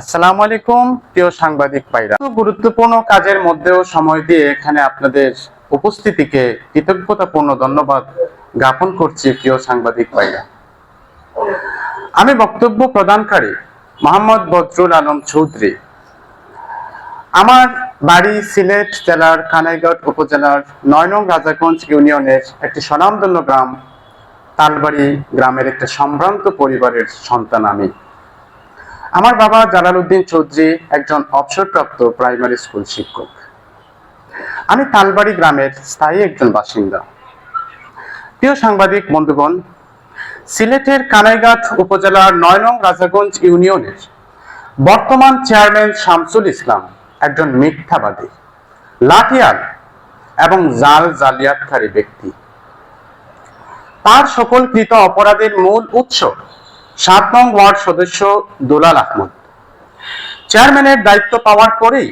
আসসালামু আলাইকুম, প্রিয় সাংবাদিক ভাইরা। গুরুত্বপূর্ণ কাজের মধ্যেও সময় দিয়ে এখানে আপনাদের উপস্থিতিকে কৃতজ্ঞতাপূর্ণ ধন্যবাদ জ্ঞাপন করছি, প্রিয় সাংবাদিক ভাইরা। আমি বক্তব্য প্রদানকারী মোহাম্মদ বদরুল আলম চৌধুরী। আমার বাড়ি সিলেট জেলার কানাইঘাট উপজেলার নয় নং রাজাগঞ্জ ইউনিয়নের একটি স্বনামধন্য গ্রাম, তালবাড়ি গ্রামের একটা সম্ভ্রান্ত পরিবারের সন্তান আমি। আমার বাবা জালালউদ্দিন চৌধুরী একজন অবসরপ্রাপ্ত প্রাইমারি স্কুল শিক্ষক। আমি তালবাড়ি গ্রামের স্থায়ী একজন বাসিন্দা। প্রিয় সাংবাদিক, বন্ধুগণ, সিলেটের কানাইঘাট উপজেলার নয় নং রাজাগঞ্জ ইউনিয়নের বর্তমান চেয়ারম্যান শামসুল ইসলাম একজন মিথ্যাবাদী, লাঠিয়াল এবং জাল জালিয়াতকারী ব্যক্তি। তার সকল কৃত অপরাধের মূল উৎস সাত নং ওয়ার্ড সদস্য দুলাল আহমদ। চেয়ারম্যানের দায়িত্ব পাওয়ার পরেই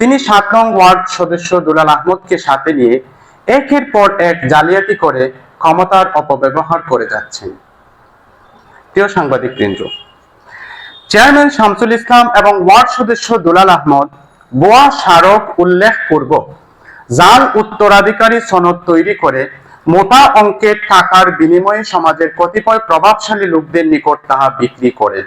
তিনি সাত নং ওয়ার্ড সদস্য দুলাল আহমদকে সাথে নিয়ে একের পর এক জালিয়াতি করে ক্ষমতার অপব্যবহার করে যাচ্ছেন। প্রিয় সাংবাদিক কেন্দ্র চেয়ারম্যান শামসুল ইসলাম এবং ওয়ার্ড সদস্য দুলাল আহমদ বোয়া স্মারক উল্লেখ পূর্বক জাল উত্তরাধিকারী সনদ তৈরি করে মোটা অঙ্কের টাকার বিনিময়ে সমাজের কতিপয় প্রভাবশালী লোকদের নিকট তাহা বিক্রি করেন।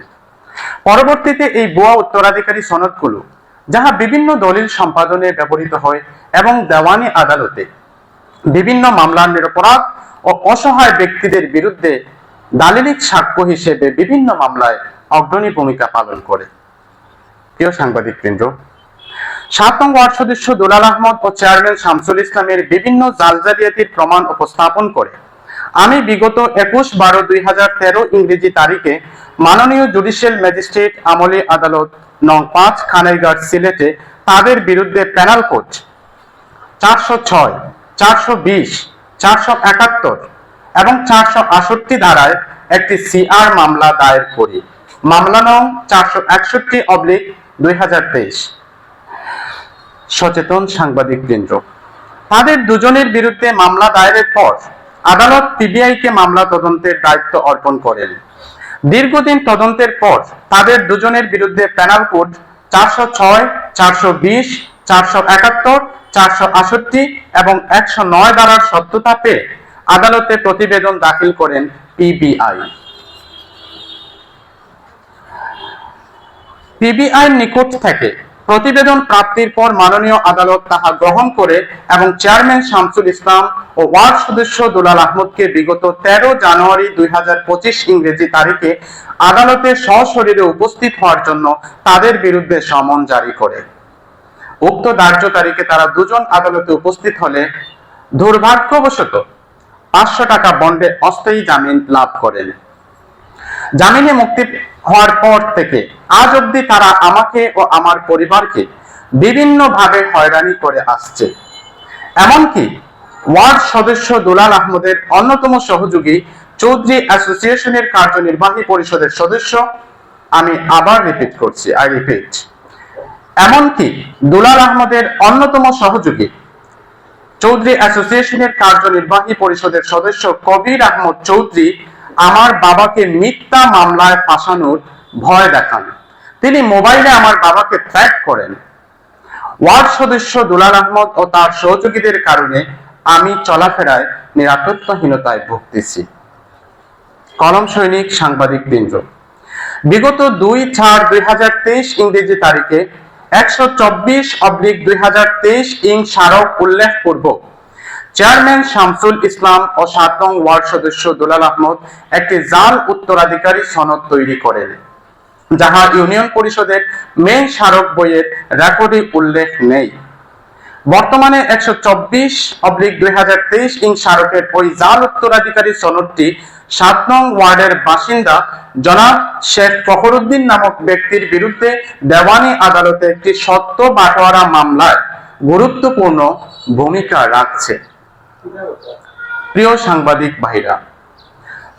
পরবর্তীতে এই ভুয়া উত্তরাধিকারী সনদগুলো, যাহা বিভিন্ন দলিল সম্পাদনে ব্যবহৃত হয় এবং দেওয়ানি আদালতে বিভিন্ন মামলার নিরপরাধ ও অসহায় ব্যক্তিদের বিরুদ্ধে দালিলিক সাক্ষ্য হিসেবে বিভিন্ন মামলায় অগ্রণী ভূমিকা পালন করে। প্রিয় সাংবাদিক কেন্দ্র সাত নং ওয়ার্ড সদস্য দুলাল আহমদ ও চেয়ারম্যান শামসুল ইসলামের বিভিন্ন জালজালিয়াতির প্রমাণ উপস্থাপন করে। আমি বিগত একুশ বারো দুই হাজার তেরো ইংরেজি তারিখে মাননীয় জুডিশিয়াল ম্যাজিস্ট্রেট আমলি আদালত নং পাঁচ খানাইঘাট সিলেটে তাদের বিরুদ্ধে প্যানাল কোড চারশো ছয়, চারশো বিশ, চারশো একাত্তর এবং চারশো আষট্টি ধারায় একটি সিআর মামলা দায়ের করি। মামলা নং চারশো একষট্টি অবলিক দুই হাজার তেইশ। সচেতন সাংবাদিক কেন্দ্র। তাদের দুজনের বিরুদ্ধে মামলা দায়েরের পর আদালত কে মামলা তদন্তের দায়িত্ব অর্পণ করেন। দীর্ঘদিন তদন্তের পর তাদের দুজনের বিরুদ্ধে প্যানাল কোড চারশো ছয়, চারশো বিশ, চারশো একাত্তর, চারশো আষট্টি এবং একশো নয় ধারার সত্যতা পেয়ে আদালতে প্রতিবেদন দাখিল করেন পিবিআই। পিবিআই নিকট থেকে প্রতিবেদন প্রাপ্তির পর মাননীয় আদালত তাহা গ্রহণ করে এবং চেয়ারম্যান শামসুল ইসলাম ও ওয়ার্ড সদস্য দুলাল আহমদকে বিগত তেরো জানুয়ারি দুই ইংরেজি তারিখে আদালতে সশরীরে উপস্থিত হওয়ার জন্য তাদের বিরুদ্ধে সমন জারি করে। উক্ত ধার্য তারিখে তারা দুজন আদালতে উপস্থিত হলে দুর্ভাগ্যবশত পাঁচশো টাকা বন্ডে অস্থায়ী জামিন লাভ করেন। জামিনে মুক্তি হওয়ার পর থেকে আজ অবধি তারা আমাকে ও আমার পরিবারকে বিভিন্নভাবে হয়রানি করে আসছে। এমনকি ওয়ার্ড সদস্য দুলাল আহমদের অন্যতম সহযোগী চৌধুরী অ্যাসোসিয়েশনের কার্যনির্বাহী পরিষদের সদস্য আমি আবার রিপিট করছি আই রিপিট এমনকি দুলাল আহমদের অন্যতম সহযোগী চৌধুরী অ্যাসোসিয়েশনের কার্যনির্বাহী পরিষদের সদস্য কবির আহমদ চৌধুরী আমার বাবাকে মিথ্যা মামলায় ফাঁসানোর ভয় দেখান। তিনি মোবাইলে আমার বাবাকে ট্র্যাক করেন। ওয়ার্ড সদস্য দুলাল আহমদ ও তার সহযোগীদের কারণে আমি চলাফেরায় নিরাপত্তাহীনতায় ভুগতেছি। কলম সৈনিক সাংবাদিক বৃন্দ, বিগত দুই চার দুই হাজার তেইশ ইংরেজি তারিখে একশো চব্বিশ অব্লিক দুই হাজার তেইশ ইং স্মারক উল্লেখ পূর্বক চেয়ারম্যান শামসুল ইসলাম ও সাত নং ওয়ার্ড সদস্য দুলাল আহমদ একটি জাল উত্তরাধিকারী সনদ তৈরি করেন, যাহা ইউনিয়ন পরিষদের মেন স্মারক বইয়ের রেকর্ডে উল্লেখ নেই। বর্তমানে একশো চব্বিশ অব্লিক দুই হাজার তেইশ ইং স্মারকের ওই জাল উত্তরাধিকারী সনদটি সাত নং ওয়ার্ডের বাসিন্দা জনাব শেখ ফখরুদ্দিন নামক ব্যক্তির বিরুদ্ধে দেওয়ানি আদালতে একটি সত্য বাটোয়ারা মামলায় গুরুত্বপূর্ণ ভূমিকা রাখছে। প্রিয় সাংবাদিক ভাইরা,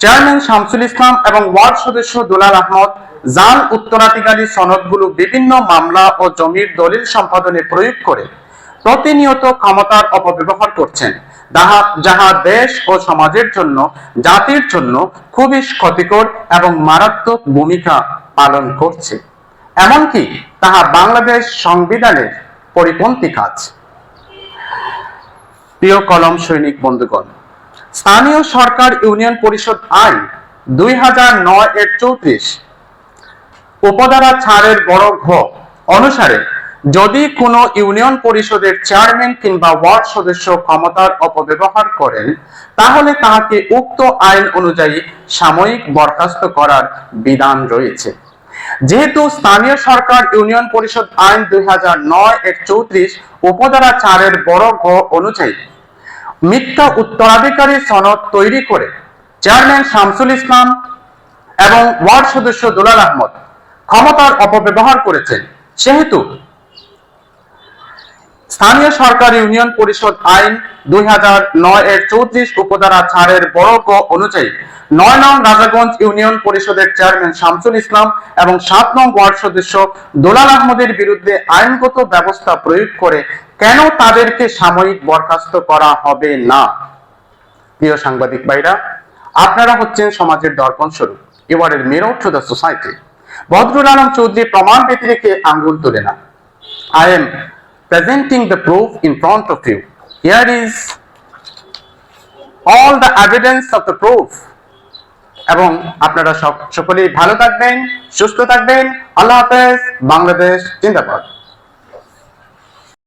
চেয়ারম্যান শামসুল ইসলাম এবং ওয়ার্ড সদস্য দুলাল আহমদ জাল উত্তরাধিকারী সনদগুলো বিভিন্ন মামলা ও জমির দলিল সম্পাদনে প্রয়োগ করে প্রতিনিয়ত ক্ষমতার অপব্যবহার করছেন। যাহা দেশ ও সমাজের জন্য, জাতির জন্য খুবই ক্ষতিকর এবং মারাত্মক ভূমিকা পালন করছে। এমনকি তাহা বাংলাদেশ সংবিধানের পরিপন্থী কাজ। প্রিয় কলম সৈনিক বন্ধুগণ, স্থানীয় সরকার ইউনিয়ন পরিষদ আইন দুই হাজার নয় এর চৌত্রিশ উপধারা ছাড়ের বড় ঘ অনুসারে যদি কোনো ইউনিয়ন পরিষদের চেয়ারম্যান কিংবা ওয়ার্ড সদস্য ক্ষমতার অপব্যবহার করেন, তাহলে তাহাকে উক্ত আইন অনুযায়ী সাময়িক বরখাস্ত করার বিধান রয়েছে। যেহেতু স্থানীয় সরকার ইউনিয়ন পরিষদ আইন দুই হাজার নয় এর চৌত্রিশ উপধারা চারের বড় ঘ অনুযায়ী মিথ্যা উত্তরাধিকারী সনদ তৈরি করে চেয়ারম্যান শামসুল ইসলাম এবং ওয়ার্ড সদস্য দুলাল আহমদ ক্ষমতার অপব্যবহার করেছেন। সেহেতু স্থানীয় সরকার ইউনিয়ন পরিষদ আইন দুই হাজার নয় এর চৌত্রিশ উপধারা ছাড়ের বড় ক অনুযায়ী নয় নং রাজাগঞ্জ ইউনিয়ন পরিষদের চেয়ারম্যান শামসুল ইসলাম এবং সাত নং ওয়ার্ড সদস্য দোলাল আহমদের বিরুদ্ধে আইনগত ব্যবস্থা প্রয়োগ করে কেন তাদেরকে সাময়িক বরখাস্ত করা হবে না? প্রিয় সাংবাদিক ভাইরা, আপনারা হচ্ছেন সমাজের দর্পণ স্বরূপ। এবারের mirror to the society Badrul Alam Chowdhury প্রমাণ পেতে রেখে আঙ্গুল তোলে না I am presenting the proof in front of you. Here is all the evidence of the proof. এবং আপনারা সকলেই ভালো থাকবেন, সুস্থ থাকবেন। আল্লাহ হাফেজ, বাংলাদেশ জিন্দাবাদ।